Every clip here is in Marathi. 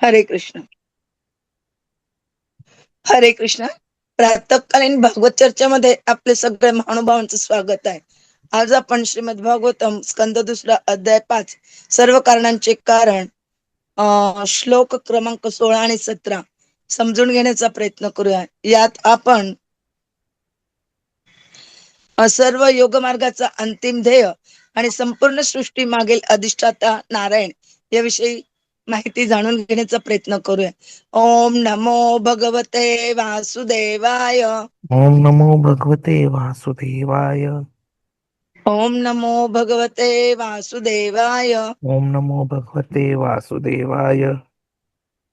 हरे कृष्ण. हरे कृष्ण. प्रातकालीन भागवत चर्चेमध्ये आपले सगळे महानुभावांचं स्वागत आहे. आज आपण श्रीमद भागवतम स्कंद दुसरा अध्याय पाच. सर्व कारणांचे कारण श्लोक क्रमांक सोळा आणि सतरा. समजून घेण्याचा प्रयत्न करूया. यात आपण सर्व योग मार्गाचा अंतिम ध्येय आणि संपूर्ण सृष्टी मागील अधिष्ठाता नारायण याविषयी माहिती जाणून घेण्याचा प्रयत्न करूया. ओम नमो भगवते वासुदेवाय. ओम नमो भगवते वासुदेवाय. ओम नमो भगवते वासुदेवाय. ओम नमो भगवते वासुदेवाय.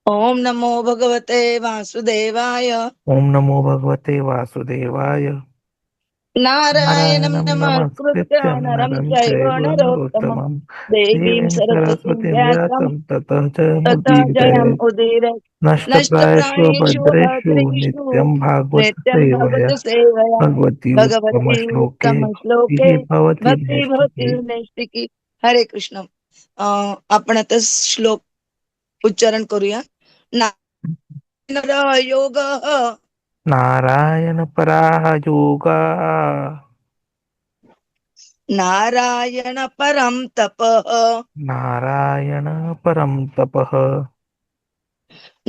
ओम नमो भगवते वासुदेवाय. ओम नमो भगवते वासुदेवाय. नारायणं नमस्कृत्य नरं चैव नरोत्तमं देवीं सरस्वतीं व्यासं ततः जयम् नष्टप्रायेषु नित्यं भागवत सेवया भगवत इति भवति नैष्टिकी हरे कृष्ण आपण आता श्लोक उच्चारण करूया नारायण योग नारायण पराः योगा नारायण परम तप नारायण परं तपः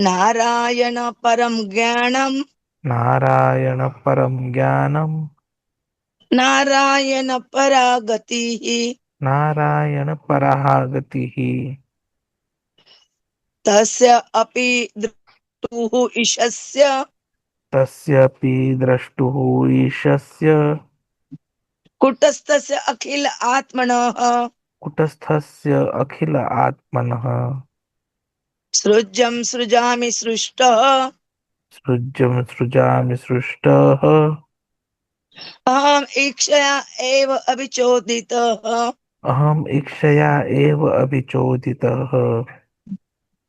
नारायण परम ज्ञानम नारायण परं ज्ञानं नारायण परागती नारायण पराः गतिः तस्य अपि द्रष्टुः ईशस्य तस्यपि द्रष्टुः ईशस्य। कुटस्थस्य अखिल आत्मनः। कुटस्थस्य अखिल आत्मनः। सृज्यं सृजामि सृष्टः। सृज्यं सृजामि सृष्टः। अहम् ईक्षया एव अभिचोदितः। अहम् इक्षया एव अभिचोदितः।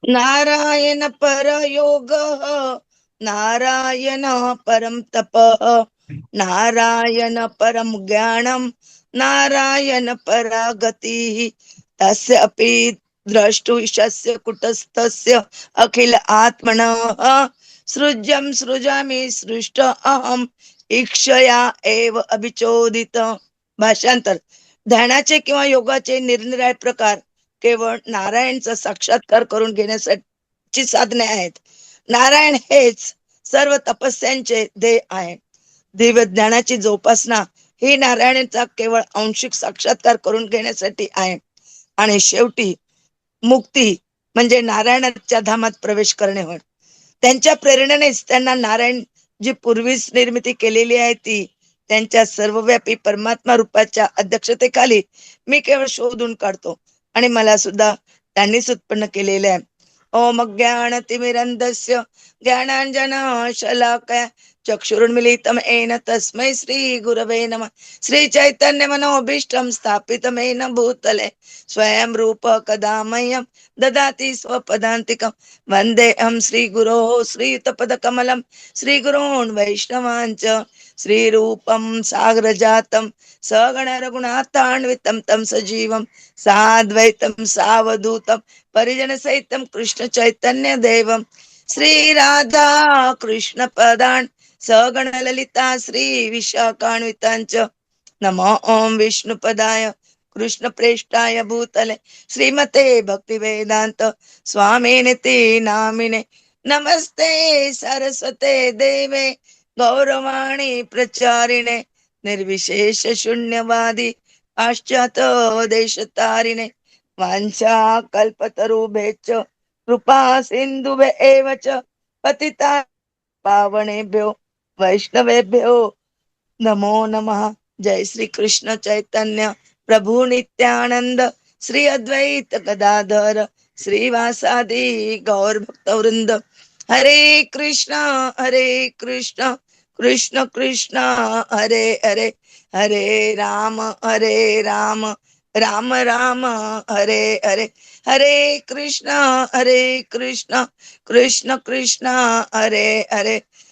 नारायण परयोगः। नारायण परम तपः नारायण परम ज्ञानम नारायण परागतिः। तस्य अपि द्रष्टुशस्य कुटस्थस्य अखिल आत्मनः। सृज्यं सृजामि सृष्ट अहम इक्षया एव अभिचोदित। भाषांतर ध्यानाचे किंवा योगाचे निरनिराळे प्रकार केवळ नारायणचा साक्षात्कार करून घेण्यासाठी साधने आहेत। नारायण हेच सर्व तपस्यांचे ध्येय आहे. दिव्य ज्ञानाची जोपासना ही नारायणाचा केवळ आंशिक साक्षात्कार करून घेण्यासाठी आहे. आणि शेवटी मुक्ती म्हणजे नारायणाच्या धामात प्रवेश करणे होय. त्यांच्या प्रेरणेनेच त्यांना नारायण जी पूर्वीच निर्मिती केलेली आहे ती त्यांच्या सर्वव्यापी परमात्मा रूपाच्या अध्यक्षतेखाली मी केवळ शोधून काढतो. आणि मला सुद्धा त्यांनीच उत्पन्न केलेले आहे. ओम ज्ञान तिमिरंधस्य ज्ञानांजन शलाकया चक्षुरुन्मिलितम येन तस्मै श्री गुरवे नमः श्री चैतन्य मनोभीष्टं स्थापितमेन भूतले स्वयं रूप कदा मह्यं ददाति स्वपदान्तिकं वन्देऽहं श्रीगुरो श्रीयुतपदकमलं श्रीगुरोन् वैष्णवाञ्च श्रीरूपं सागरजातं सगण रघुनाथान्वितं तं सजीवं साद्वैतं सावधूतं परिजन सहितं कृष्ण चैतन्य સગણલલિતા શ્રી વિશાખાન્વિતાંચ નમો ઓમ વિષ્ણુપદાય કૃષ્ણ પ્રેષ્ઠાય ભૂતલે શ્રીમતે ભક્તિ વેદાંત સ્વામીને તે નામિને નમસ્તે સરસ્વતે દેવે ગૌરવાણી પ્રચારિણે નિર્વિશેષ શૂન્યવાદી પાશ્ચાત દેશ તારીને વાંછા કલ્પતરુભે ચ કૃપા સિંધુભે એવ ચ પતિતા પાવણેભ્યો वैष्णवेभ्यो नमो नमः। जय श्री कृष्ण चैतन्य। प्रभु नित्यानंद श्री अद्वैत गदाधर। श्रीवासादि गौर भक्तवृंद हरे कृष्ण हरे कृष्ण। कृष्ण कृष्ण हरे हरे। हरे राम हरे राम। राम राम हरे हरे। हरे कृष्ण हरे कृष्ण। कृष्ण कृष्ण हरे हरे।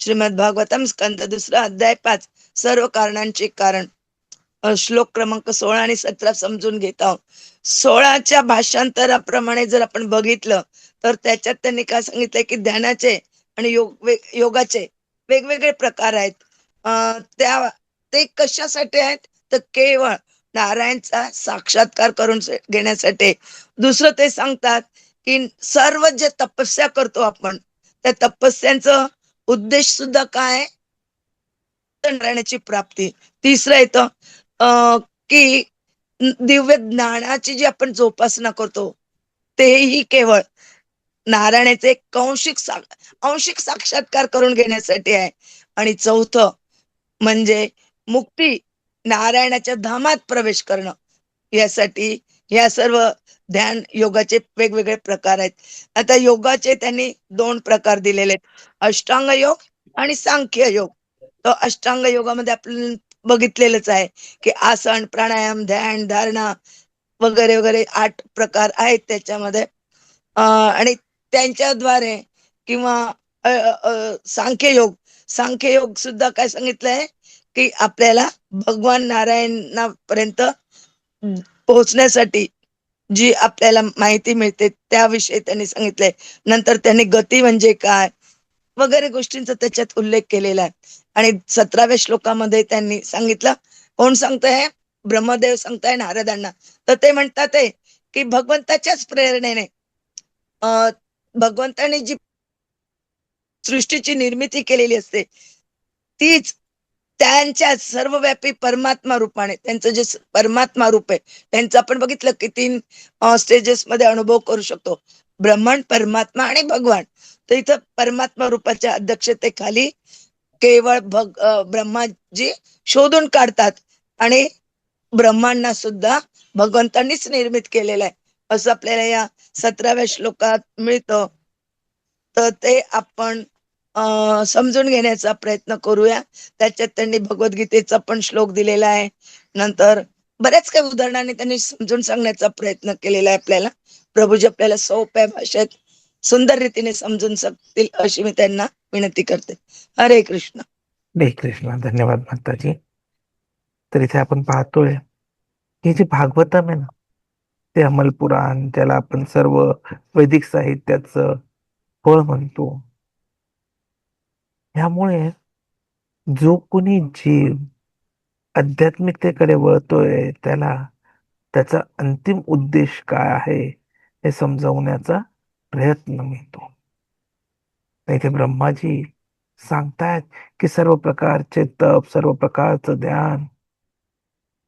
श्रीमद भागवतम स्कंद दुसरा अध्याय पाच. सर्व कारणांचे कारण. श्लोक क्रमांक सोळा आणि सतरा समजून घेत आहोत. सोळाच्या भाषांतराप्रमाणे जर आपण बघितलं तर त्याच्यात त्यांनी काय सांगितलंय की ध्यानाचे आणि योग योगाचे वेगवेगळे प्रकार आहेत. त्या ते कशासाठी आहेत? तर केवळ नारायणचा साक्षात्कार करून घेण्यासाठी. दुसरं ते सांगतात की सर्व जे तपस्या करतो आपण त्या तपस्यांचं उद्देश सुद्धा काय? नारायणाची प्राप्ती. तिसरं येतं अं, की दिव्य ज्ञानाची जी आपण जोपासना करतो तेही केवळ नारायणाचे कौशिक सा अंशिक साक्षात्कार करून घेण्यासाठी आहे. आणि चौथ म्हणजे मुक्ती नारायणाच्या धामात प्रवेश करणं. यासाठी या सर्व ध्यान योगाचे वेगवेगळे प्रकार आहेत. आता योगाचे त्यांनी दोन प्रकार दिलेले आहेत. अष्टांग योग आणि सांख्य योग. तर अष्टांग योगामध्ये आपण बघितलेलंच आहे की आसन प्राणायाम ध्यान धारणा वगैरे वगैरे आठ प्रकार आहेत त्याच्यामध्ये. आणि त्यांच्याद्वारे किंवा सांख्य योग. सांख्य योग सुद्धा काय सांगितलंय? की आपल्याला भगवान नारायणापर्यंत पोहोचण्यासाठी जी आपल्याला माहिती मिळते त्याविषयी त्यांनी सांगितलंय. नंतर त्यांनी गती म्हणजे काय? वगैरे गोष्टींचा त्याच्यात उल्लेख केलेला आहे. आणि सतराव्या श्लोकामध्ये त्यांनी सांगितलं. कोण सांगतंय ब्रह्मदेव सांगताय नारदांना. तर ते म्हणतात आहे की भगवंताच्याच प्रेरणेने भगवंताने जी सृष्टीची निर्मिती केलेली असते तीच त्यांच्या सर्वव्यापी परमात्मा रूपाने त्यांचं जे परमात्मा रूप आहे त्यांचं आपण बघितलं की तीन स्टेजेस मध्ये अनुभव करू शकतो. ब्रह्मांड परमात्मा आणि भगवान. तर इथं परमात्मा रूपाच्या अध्यक्षतेखाली केवळ भग ब्रह्माजी शोधून काढतात आणि ब्रह्मांना सुद्धा भगवंतांनीच निर्मित केलेलं आहे. असं आपल्याला या सतराव्या श्लोकात मिळतं. तर ते आपण समजून घेण्याचा प्रयत्न करूया. त्याच्यात त्यांनी भगवद्गीतेचा पण श्लोक दिलेला आहे. नंतर बऱ्याच काही उदाहरणाने त्यांनी समजून सांगण्याचा प्रयत्न केलेला आहे आपल्याला. प्रभूजी आपल्याला सोप्या भाषेत सुंदर रीतीने समजून शकतील अशी मी त्यांना विनंती करते. हरे कृष्ण. हरे कृष्ण. धन्यवाद माताजी. तर इथे आपण पाहतोय हे जे भागवतम आहे ना ते अमलपुराण ज्याला आपण सर्व वैदिक साहित्याचं फळ म्हणतो ह्यामुळे जो कोणी जीव आध्यात्मिकतेकडे वळतोय त्याला त्याचा अंतिम उद्देश काय आहे हे समजावण्याचा प्रयत्न मिळतो. इथे ब्रह्माजी सांगतायत की सर्व प्रकारचे तप सर्व प्रकारचं ध्यान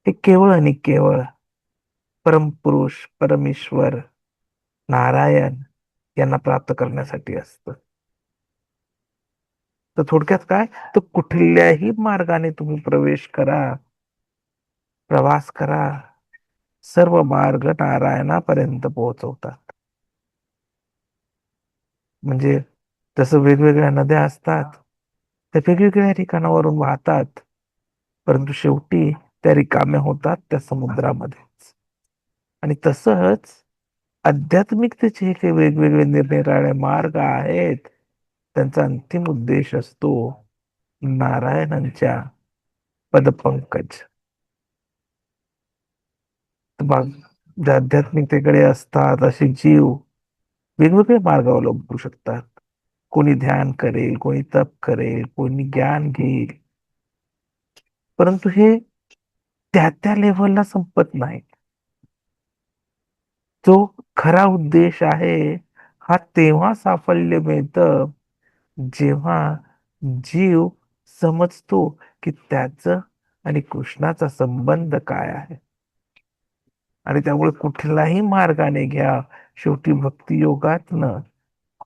हे केवळ आणि केवळ परमपुरुष परमेश्वर नारायण यांना प्राप्त करण्यासाठी असतं. तर थोडक्यात काय? तर कुठल्याही मार्गाने तुम्ही प्रवेश करा प्रवास करा सर्व मार्ग नारायणापर्यंत पोहोचवतात. म्हणजे जसं वेगवेगळ्या नद्या असतात त्या वेगवेगळ्या ठिकाणावरून वाहतात परंतु शेवटी त्या रिकाम्या होतात त्या समुद्रामध्येच आणि तसंच आध्यात्मिकतेचे हे काही वेगवेगळे निरनिराळे मार्ग आहेत त्यांचा अंतिम उद्देश असतो नारायणांच्या पदपंकज. मग आध्यात्मिकतेकडे असतात असे जीव वेगवेगळे मार्ग अवलंबू शकतात. कोणी ध्यान करेल कोणी तप करेल कोणी ज्ञान घेईल. परंतु हे त्या त्या लेवलला संपत नाही. जो खरा उद्देश आहे हा तेव्हा साफल्य मिळतं जेव्हा जीव समजतो की त्याचं आणि कृष्णाचा संबंध काय आहे. आणि त्यामुळे कुठलाही मार्गाने घ्या शेवटी भक्ती योगातनं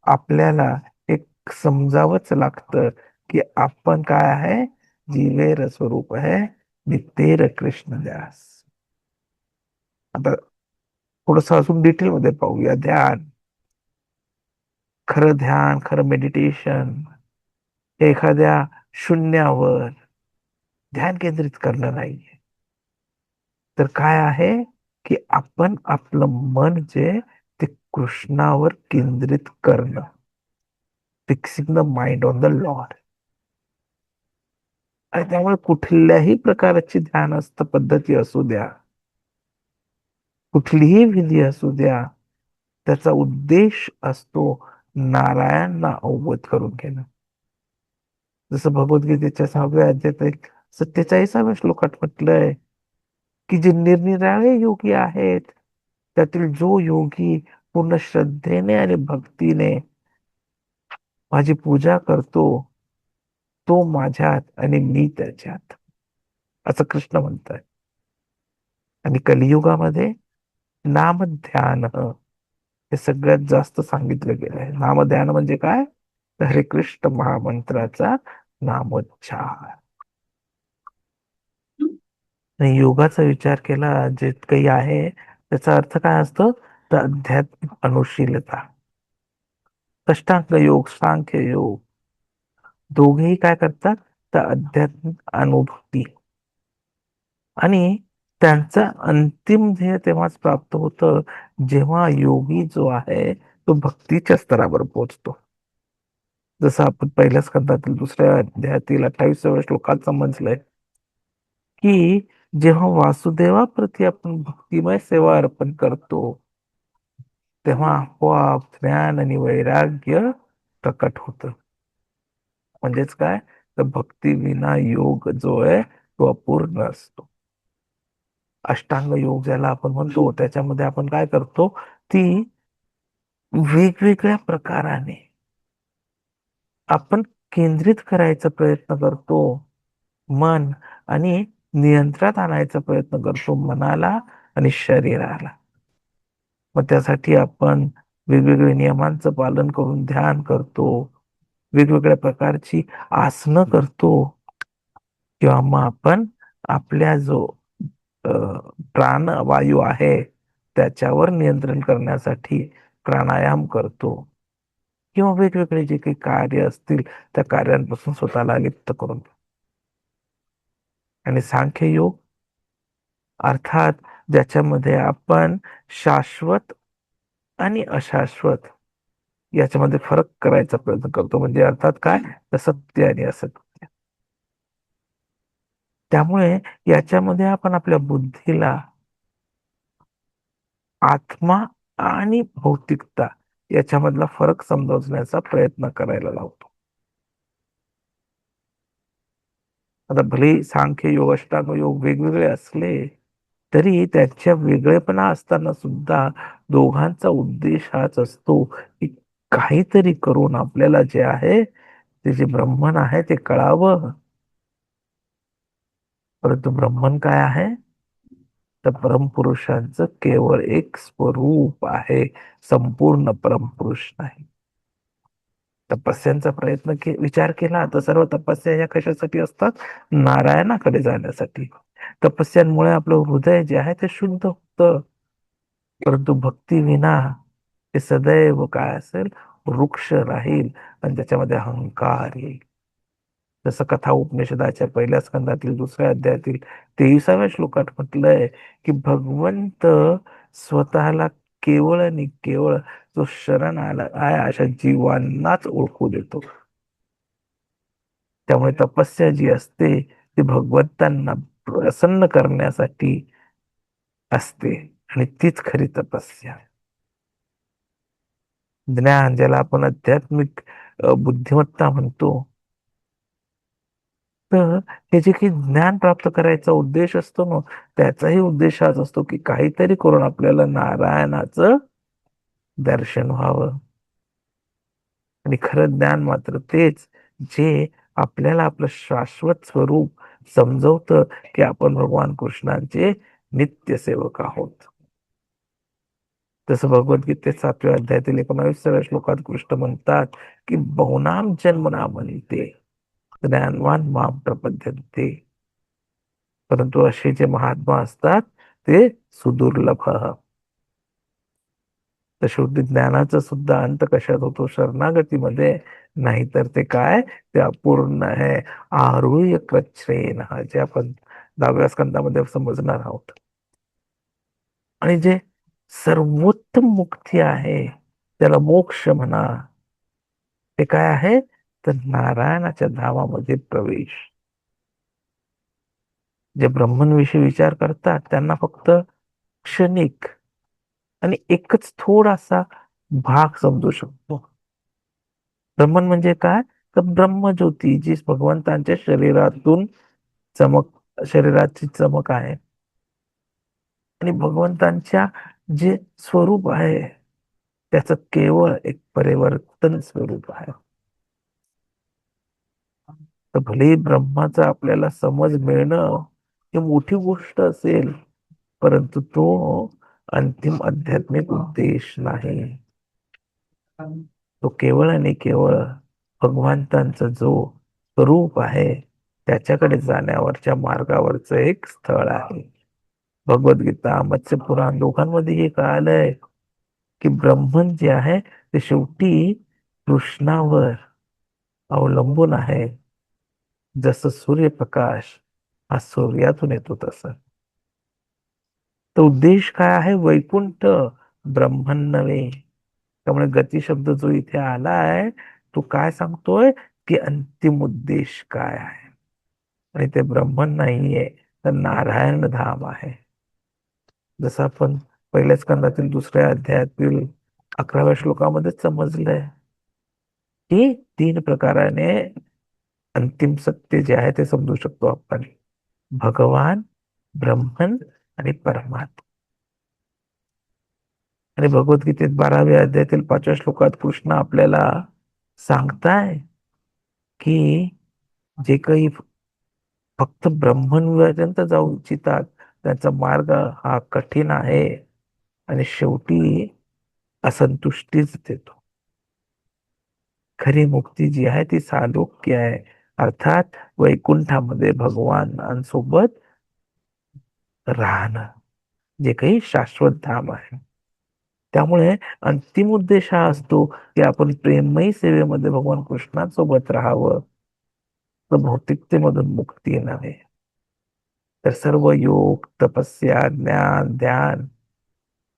आपल्याला एक समजावंच लागतं की आपण काय आहे? जीवेर स्वरूप आहे नितेर कृष्णदास. आता थोडस अजून डिटेल मध्ये पाहूया. ध्यान. खरं ध्यान खरं मेडिटेशन एखाद्या शून्यावर ध्यान केंद्रित करणं नाहीये. तर काय आहे? की आपण आपलं मन जे ते कृष्णावर केंद्रित करणं. Fixing the mind on the lord. आणि त्यामुळे कुठल्याही प्रकारची ध्यानस्थ पद्धती असू द्या कुठलीही विधी असू द्या त्याचा उद्देश असतो नारायणला अवगत करून केलं जसं भगवद्गीतेच्या सहाव्या अध्यात सत्तेचाळीसाव्या श्लोकात म्हटलंय की जे निरनिराळे योगी आहेत त्यातील जो योगी पूर्ण श्रद्धेने आणि भक्तीने माझी पूजा करतो तो माझ्यात आणि मी त्याच्यात. असं कृष्ण म्हणताय आणि कलियुगामध्ये नामध्यान. हे सगळ्यात जास्त सांगितलं गेलं आहे. नामध्यान म्हणजे काय? तर हरे कृष्ण महामंत्राचा नामोच्चार. योगाचा विचार केला जे काही आहे त्याचा अर्थ काय असतो? तर आध्यात्मिक अनुशीलता. अष्टांग योग सांख्य योग. दोघेही काय करतात? तर अध्यात्मिक अनुभूती. आणि त्यांचा अंतिम ध्येय तेव्हाच प्राप्त होतं जेव्हा योगी जो आहे तो भक्तीच्या स्तरावर पोहोचतो. जसं आपण पहिल्या स्कंदातील दुसऱ्या अध्यायातील अठ्ठावीसाव्या श्लोकात समजलंय की जेव्हा वासुदेवाप्रती आपण भक्तिमय सेवा अर्पण करतो तेव्हा आपोआप ज्ञान आणि वैराग्य प्रकट होत. म्हणजेच काय? तर भक्ती विना योग जो आहे तो अपूर्ण असतो. अष्टांग योग ज्याला आपण म्हणतो त्याच्यामध्ये आपण काय करतो? ती वेगवेगळ्या प्रकाराने आपण केंद्रित करायचा प्रयत्न करतो मन आणि नियंत्रणात आणायचा प्रयत्न करतो मनाला आणि शरीराला. मग त्यासाठी आपण वेगवेगळ्या नियमांचं पालन करून ध्यान करतो वेगवेगळ्या प्रकारची आसनं करतो किंवा मग आपण आपल्या जो प्राणवायू आहे त्याच्यावर नियंत्रण करण्यासाठी प्राणायाम करतो. किंवा वेगवेगळे जे काही कार्य असतील त्या कार्यांपासून स्वतःला लिप्त करून. आणि सांख्य योग अर्थात ज्याच्यामध्ये आपण शाश्वत आणि अशाश्वत याच्यामध्ये फरक करायचा प्रयत्न करतो. म्हणजे अर्थात काय? तर सत्य आणि असत्य. त्यामुळे याच्यामध्ये आपण आपल्या बुद्धीला आत्मा आणि भौतिकता याच्यामधला फरक समजवण्याचा प्रयत्न करायला लावतो. आता भले सांख्य योग अष्टांग योग वेगवेगळे असले तरी त्याच्या वेगळेपणा असताना सुद्धा दोघांचा उद्देश हाच असतो की काहीतरी करून आपल्याला जे आहे ते जे ब्रह्मन आहे ते कळावं. परंतु ब्रह्मन काय आहे? तर परमपुरुषांचं केवळ एक स्वरूप आहे. संपूर्ण परमपुरुष नाही. तपस्यांचा प्रयत्न के विचार केला तर सर्व तपस्या या कशासाठी असतात? नारायणाकडे जाण्यासाठी. तपस्यांमुळे आपलं हृदय जे आहे ते शुद्ध होतं. परंतु भक्ती विना ते सदैव काय असेल? वृक्ष राहील आणि त्याच्यामध्ये अहंकार येईल. जसं कथा उपनिषदाच्या पहिल्या स्कंदातील दुसऱ्या अध्यायातील तेविसाव्या श्लोकात म्हटलंय की भगवंत स्वतःला केवळ आणि केवळ जो शरण आला आहे अशा जीवांनाच ओळखू देतो. त्यामुळे तपस्या जी असते ती भगवंतांना प्रसन्न करण्यासाठी असते आणि तीच खरी तपस्या. ज्ञान ज्याला आपण आध्यात्मिक बुद्धिमत्ता म्हणतो तर हे जे काही ज्ञान प्राप्त करायचा उद्देश असतो ना त्याचाही उद्देश हाच असतो की काहीतरी करून आपल्याला नारायणाचं दर्शन व्हावं. आणि खरं ज्ञान मात्र तेच जे आपल्याला आपलं शाश्वत स्वरूप समजवतं की आपण भगवान कृष्णांचे नित्य सेवक आहोत. तसं भगवद्गीतेत सातव्या अध्यायातील एकोणावीसाव्या श्लोकात कृष्ण म्हणतात की बहुनाम जन्मना ते ज्ञानवान माम पद्धती परंतु असे जे महात्मा असतात ते सुदुर्लभ. तर शेवटी ज्ञानाचा सुद्धा अंत कशात होतो? शरणागतीमध्ये. नाहीतर ते काय? ते अपूर्ण आहे. आरुह्य कृच्छ्रेन जे आपण दहाव्या स्कंदामध्ये समजणार आहोत. आणि जे सर्वोत्तम मुक्ती आहे त्याला मोक्ष म्हणा. ते काय आहे? तर नारायणाच्या धामामध्ये प्रवेश. जे ब्रह्मनविषयी विचार करतात त्यांना फक्त क्षणिक आणि एकच थोडासा भाग समजू शकतो. ब्रह्मन म्हणजे काय? तर ब्रह्मज्योती जी भगवंतांच्या शरीरातून चमक शरीराची चमक आहे. आणि भगवंतांच्या जे स्वरूप आहे त्याचं केवळ एक परिवर्तन स्वरूप आहे. तर भले ब्रह्माचा आपल्याला समज मिळणं ही मोठी गोष्ट असेल परंतु तो अंतिम आध्यात्मिक उद्देश नाही. तो केवळ आणि केवळ भगवंतांचा जो स्वरूप आहे त्याच्याकडे जाण्यावरच्या मार्गावरचं एक स्थळ आहे. भगवद्गीता मत्स्य पुराण दोघांमध्ये हे कळालंय की ब्रह्मन जे आहे ते शेवटी कृष्णावर अवलंबून आहे. जसं सूर्यप्रकाश हा सूर्यातून येतो तसं. तर उद्देश काय आहे? वैकुंठ ब्रह्मन नव्हे. त्यामुळे गती शब्द जो इथे आला आहे तो काय सांगतोय? की अंतिम उद्देश काय आहे? आणि ते ब्रह्मन नाहीये तर नारायण धाम आहे. जसं आपण पहिल्या स्कंदातील दुसऱ्या अध्यायातील अकराव्या श्लोकामध्ये समजलंय की तीन प्रकाराने अंतिम सत्य जे आहे ते समजू शकतो आपण. भगवान ब्रह्मन आणि परमात्मा. आणि भगवद्गीतेत बाराव्या अध्यायातील पाचव्या श्लोकात कृष्ण आपल्याला सांगताय की जे काही फक्त ब्रह्मन जाऊ इच्छितात त्यांचा मार्ग हा कठीण आहे आणि शेवटी असंतुष्टीच देतो. खरी मुक्ती जी आहे ती सालोक्य आहे. अर्थात वैकुंठामध्ये भगवानांसोबत राहणं जे काही शाश्वत धाम आहे. त्यामुळे अंतिम उद्देश हा असतो की आपण प्रेममयी सेवेमध्ये भगवान कृष्णांसोबत राहावं तर भौतिकतेमधून मुक्ती नव्हे तर सर्व योग तपस्या ज्ञान ध्यान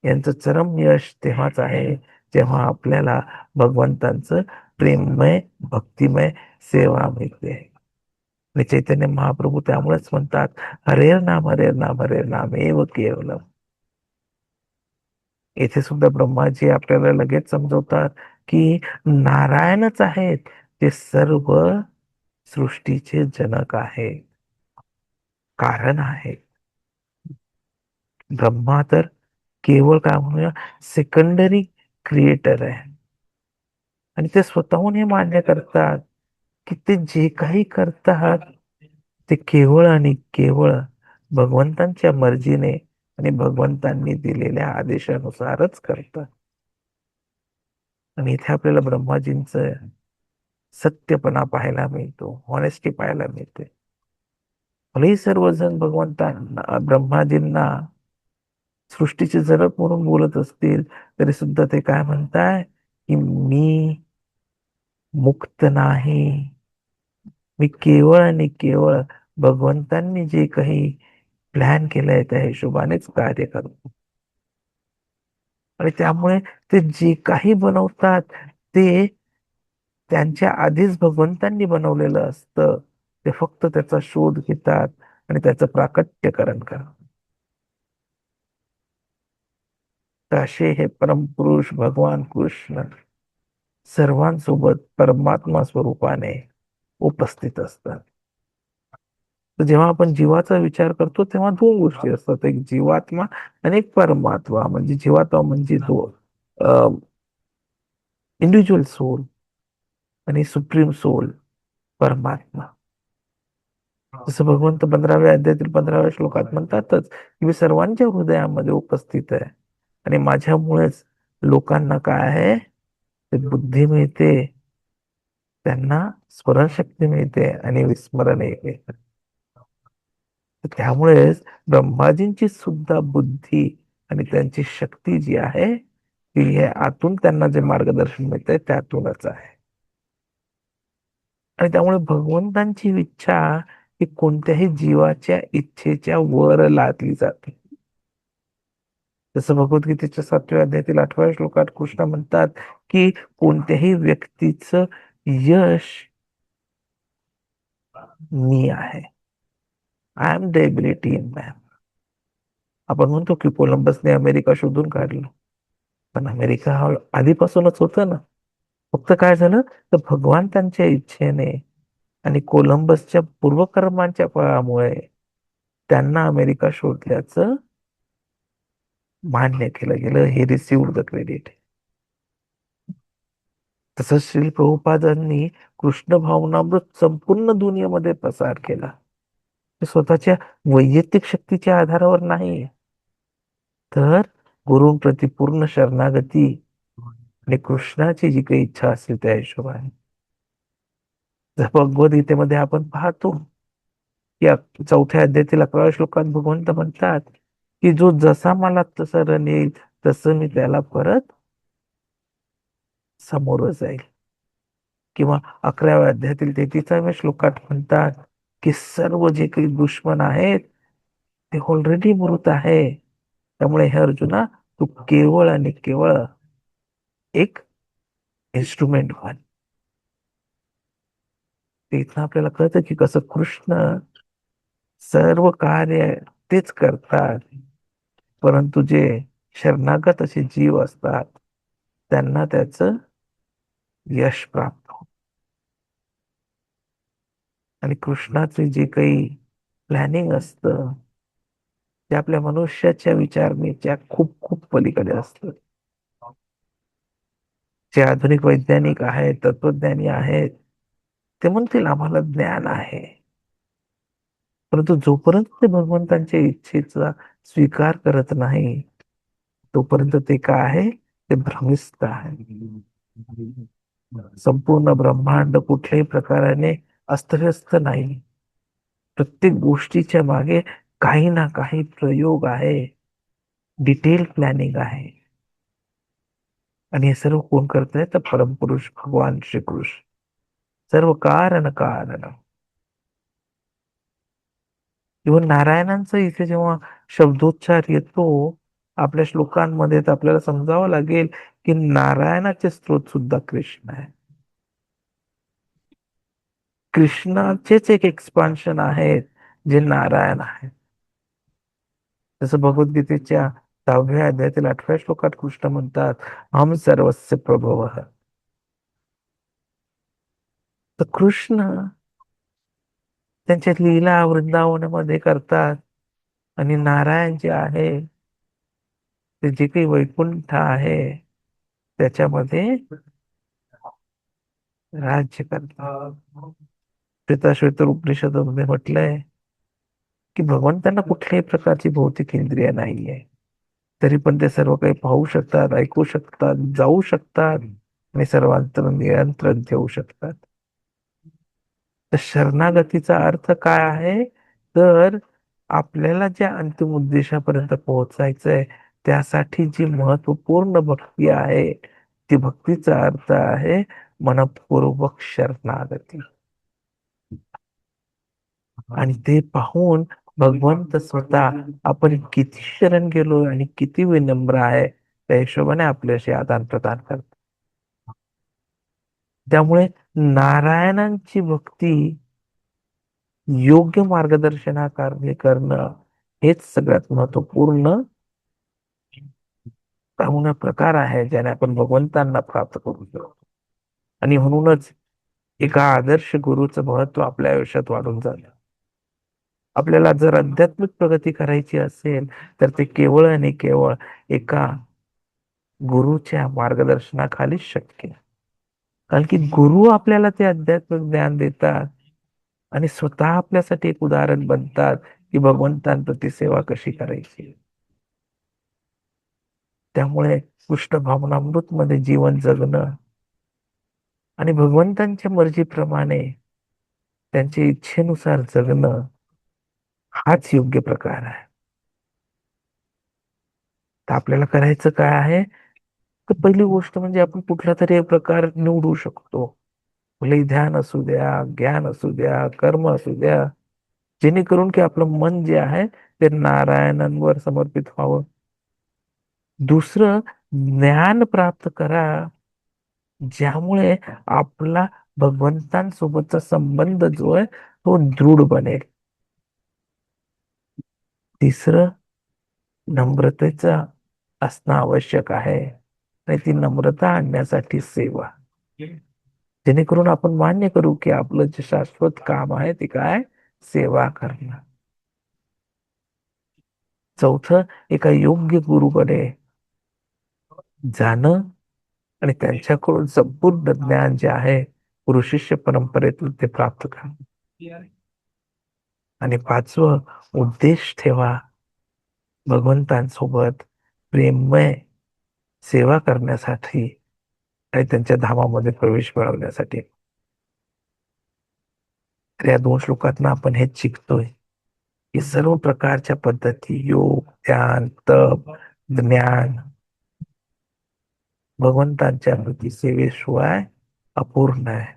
यांचं चरम यश तेव्हाच आहे जेव्हा आपल्याला भगवंतांचं प्रेममय भक्तिमय सेवा मिळते आणि चैतन्य महाप्रभू त्यामुळेच म्हणतात हरेर नाम हरेर नाम हरेर नाम एव केवलम. येथे सुद्धा ब्रह्माजी आपल्याला लगेच समजवतात की नारायणच आहेत ते सर्व सृष्टीचे जनक आहेत. कारण आहे ब्रह्मा तर केवळ काय म्हणूया सेकंडरी क्रिएटर आहे. आणि ते स्वतःहून हे मान्य करतात की ते जे काही करतात ते केवळ आणि केवळ भगवंतांच्या मर्जीने आणि भगवंतांनी दिलेल्या आदेशानुसारच करतात. आणि इथे आपल्याला ब्रह्माजींच सत्यपणा पाहायला मिळतो हॉनेस्टी पाहायला मिळते. भलेही सर्वजण भगवंतांना ब्रह्माजींना सृष्टीची जरब म्हणून बोलत असतील तरी सुद्धा ते काय म्हणताय की मी मुक्त नाही. मी केवळ आणि केवळ भगवंतांनी जे काही प्लॅन केलंय त्या हिशोबानेच कार्य करतो आणि त्यामुळे ते जे काही बनवतात ते त्यांच्या आधीच भगवंतांनी बनवलेलं असतं. ते फक्त त्याचा शोध घेतात आणि त्याचं प्राकट्यकरण करतात. असे हे परमपुरुष भगवान कृष्ण सर्वांसोबत परमात्मा स्वरूपाने उपस्थित असतात. तर जेव्हा आपण जीवाचा विचार करतो तेव्हा दोन गोष्टी असतात. एक जीवात्मा आणि एक परमात्मा. म्हणजे जीवात्मा म्हणजे तो इंडिव्हिज्युअल सोल आणि सुप्रीम सोल परमात्मा. जसं भगवंत पंधराव्या अध्यायातील पंधराव्या श्लोकात म्हणतातच की मी सर्वांच्या हृदयामध्ये उपस्थित आहे आणि माझ्यामुळेच लोकांना काय आहे? ते बुद्धी मिळते त्यांना स्मरणशक्ती मिळते आणि विस्मरण येते. त्यामुळेच ब्रह्माजींची सुद्धा बुद्धी आणि त्यांची शक्ती जी आहे ती हे आतून त्यांना जे मार्गदर्शन मिळते त्यातूनच आहे. आणि त्यामुळे भगवंतांची इच्छा ही कोणत्याही जीवाच्या इच्छेच्या वर लादली जाते. जसं भगवद्गीतेच्या सातव्या अध्यायातील आठव्या श्लोकात कृष्ण म्हणतात की कोणत्याही व्यक्तीचं यश मी आहे. I am the ability in man आपण म्हणतो की कोलंबसने अमेरिका शोधून काढलं. पण अमेरिका हा आधीपासूनच होतं ना. फक्त काय झालं? तर भगवान त्यांच्या इच्छेने आणि कोलंबसच्या पूर्वकर्मांच्या फळामुळे त्यांना अमेरिका शोधल्याचं मान्य केलं गेलं हे रिसिव्ह द क्रेडिट तसंच श्री प्रभुपादांनी कृष्ण भावनामृत संपूर्ण दुनियेमध्ये प्रसार केला. स्वतःच्या वैयक्तिक शक्तीच्या आधारावर नाही. तर गुरुंप्रती पूर्ण शरणागती आणि कृष्णाची जी काही इच्छा असेल त्या हिशोबाने. जर भगवद्गीतेमध्ये आपण पाहतो या चौथ्या अध्यायातील अकराव्या श्लोकात भगवंत म्हणतात की जो जसा मला तसं येईल तसं मी त्याला परत समोर जाईल. किंवा अकराव्या अध्यायातील तेहतीसाव्या श्लोकात म्हणतात की सर्व जे काही दुश्मन आहेत ते ऑलरेडी मृत आहे. त्यामुळे हे अर्जुना तू केवळ आणि केवळ एक इन्स्ट्रुमेंट व्हाल ते इथं आपल्याला कळतं की कसं कृष्ण सर्व कार्य तेच करतात. परंतु जे शरणागत असे जीव असतात त्यांना त्याच यश प्राप्त होत. आणि कृष्णाचे जे काही प्लॅनिंग असतं ते आपल्या मनुष्याच्या विचारणेच्या खूप खूप पलीकडे असत. जे आधुनिक वैज्ञानिक आहेत तत्वज्ञानी आहेत ते म्हणतील आम्हाला ज्ञान आहे. परंतु जोपर्यंत ते भगवंतांच्या इच्छेचा स्वीकार करत नाही. तोपर्यंत ते काय आहे? ते भ्रमिस्त आहे. संपूर्ण ब्रह्मांड कुठल्याही प्रकाराने अस्तव्यस्त नाही. प्रत्येक गोष्टीच्या मागे काही ना काही प्रयोग आहे. डिटेल प्लॅनिंग आहे. आणि हे सर्व कोण करत आहे? तर परमपुरुष भगवान श्रीकृष्ण. सर्व कारण कारण. इव्हन नारायणांचं इथे जेव्हा शब्दोच्चार येतो आपल्या श्लोकांमध्ये तर आपल्याला समजावं लागेल की नारायणाचे स्त्रोत सुद्धा कृष्ण आहे. कृष्णाचेच एक एक्सपान्शन आहेत जे नारायण आहेत. जसं भगवद्गीतेच्या दहाव्या अध्यायातील आठव्या श्लोकात कृष्ण म्हणतात हम सर्वस्य प्रभव. तर कृष्ण त्यांच्या लीला वृंदावनामध्ये करतात. आणि नारायण जे आहे ते जे काही वैकुंठ आहे त्याच्यामध्ये राज्य करतात. श्वेताश्वेतर उपनिषदामध्ये म्हटलंय की भगवंतांना कुठल्याही प्रकारची भौतिक इंद्रिय नाहीये. तरी पण ते सर्व काही पाहू शकतात ऐकू शकतात जाऊ शकतात आणि सर्वांतर नियंत्रण ठेवू शकतात. तर शरणागतीचा अर्थ काय आहे? तर आपल्याला ज्या अंतिम उद्देशापर्यंत पोहोचायचंय त्यासाठी जी महत्त्वपूर्ण भक्ती आहे ती भक्तीचा अर्थ आहे मनपूर्वक शरणागती. आणि ते पाहून भगवंत स्वतः आपण किती शरण गेलो आणि किती विनम्र आहे त्या हिशोबाने आपल्याशी आदान प्रदान करतात. त्यामुळे नारायणांची भक्ती योग्य मार्गदर्शनाकारणे करणं हेच सगळ्यात महत्त्वपूर्ण प्रकार आहे ज्याने आपण भगवंतांना प्राप्त करू शकतो. आणि म्हणूनच एका आदर्श गुरुचं महत्त्व आपल्या आयुष्यात वाढून झालं. आपल्याला जर आध्यात्मिक प्रगती करायची असेल तर ते केवळ आणि केवळ एका गुरुच्या मार्गदर्शनाखाली शक्य कारण की गुरु आपल्याला ते आध्यात्मिक ज्ञान देतात आणि स्वतः आपल्यासाठी एक उदाहरण बनतात की भगवंतांप्रती सेवा कशी करायची. त्यामुळे कृष्ण भावनामृत मध्ये जीवन जगणं आणि भगवंतांच्या मर्जीप्रमाणे त्यांच्या इच्छेनुसार जगणं हाच योग्य प्रकार आहे. तर आपल्याला करायचं काय आहे? तर पहिली गोष्ट म्हणजे आपण कुठला तरी एक प्रकार निवडू शकतो. भले ध्यान असू द्या ज्ञान असू द्या कर्म असू द्या जेणेकरून की आपलं मन जे आहे ते नारायणांवर समर्पित व्हावं. दुसरं ज्ञान प्राप्त करा ज्यामुळे आपला भगवंतांसोबतचा संबंध जो आहे तो दृढ बनेल. तिसरं नम्रतेचा असणं आवश्यक आहे. आणि ती नम्रता आणण्यासाठी सेवा. जेणेकरून आपण मान्य करू की आपलं जे शाश्वत काम आहे ते काय? सेवा करणं चौथं एका योग्य गुरुकडे जाणं आणि त्यांच्याकडून संपूर्ण ज्ञान जे आहे गुरु शिष्य परंपरेतून ते प्राप्त करणं. आणि पाचवं उद्देश ठेवा. भगवंतांसोबत प्रेममय सेवा करण्यासाठी आणि त्यांच्या धामामध्ये प्रवेश मिळवण्यासाठी. तर या दोन श्लोकातनं आपण हेच शिकतोय की सर्व प्रकारच्या पद्धती योग ध्यान तप ज्ञान भगवंतांच्या प्रती सेवेशिवाय अपूर्ण आहे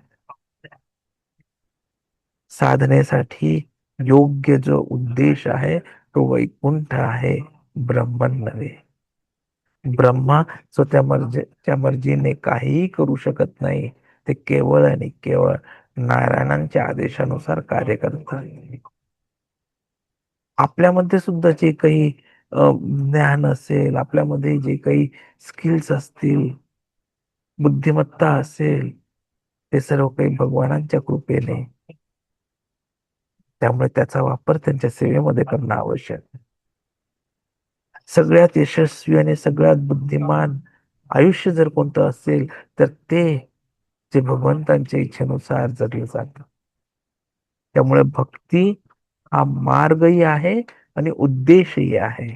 साधनेसाठी योग्य जो उद्देश आहे तो वैकुंठ आहे ब्रह्मन नव्हे. ब्रह्मा स्वतः मर्जीच्या मर्जीने काहीही करू शकत नाही. ते केवळ आणि केवळ नारायणांच्या आदेशानुसार कार्य करतात. आपल्यामध्ये सुद्धा जे काही ज्ञान असेल आपल्यामध्ये जे काही स्किल्स असतील बुद्धिमत्ता असेल ते सर्व काही भगवानांच्या कृपेने. त्यामुळे त्याचा वापर त्यांच्या सेवेमध्ये करणं आवश्यक आहे. सगळ्यात यशस्वी आणि सगळ्यात बुद्धिमान आयुष्य जर कोणतं असेल तर ते जे भगवंतांच्या इच्छेनुसार जगलं जातं. त्यामुळे भक्ती हा मार्गही आहे आणि उद्देशही आहे.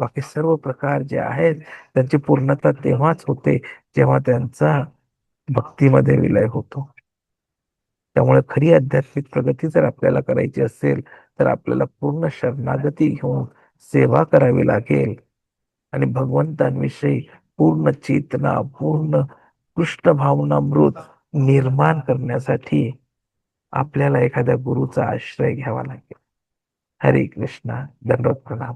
बाकी सर्व प्रकार जे आहेत त्यांची पूर्णता तेव्हाच होते जेव्हा त्यांचा भक्तीमध्ये विलय होतो. त्यामुळे खरी आध्यात्मिक प्रगती जर आपल्याला करायची असेल तर आपल्याला पूर्ण शरणागती घेऊन सेवा करावी लागेल. आणि भगवंतांविषयी पूर्ण चेतना पूर्ण कृष्ण भावनामृत निर्माण करण्यासाठी आपल्याला एखाद्या गुरुचा आश्रय घ्यावा लागेल. हरे कृष्णा. दंडवत प्रणाम.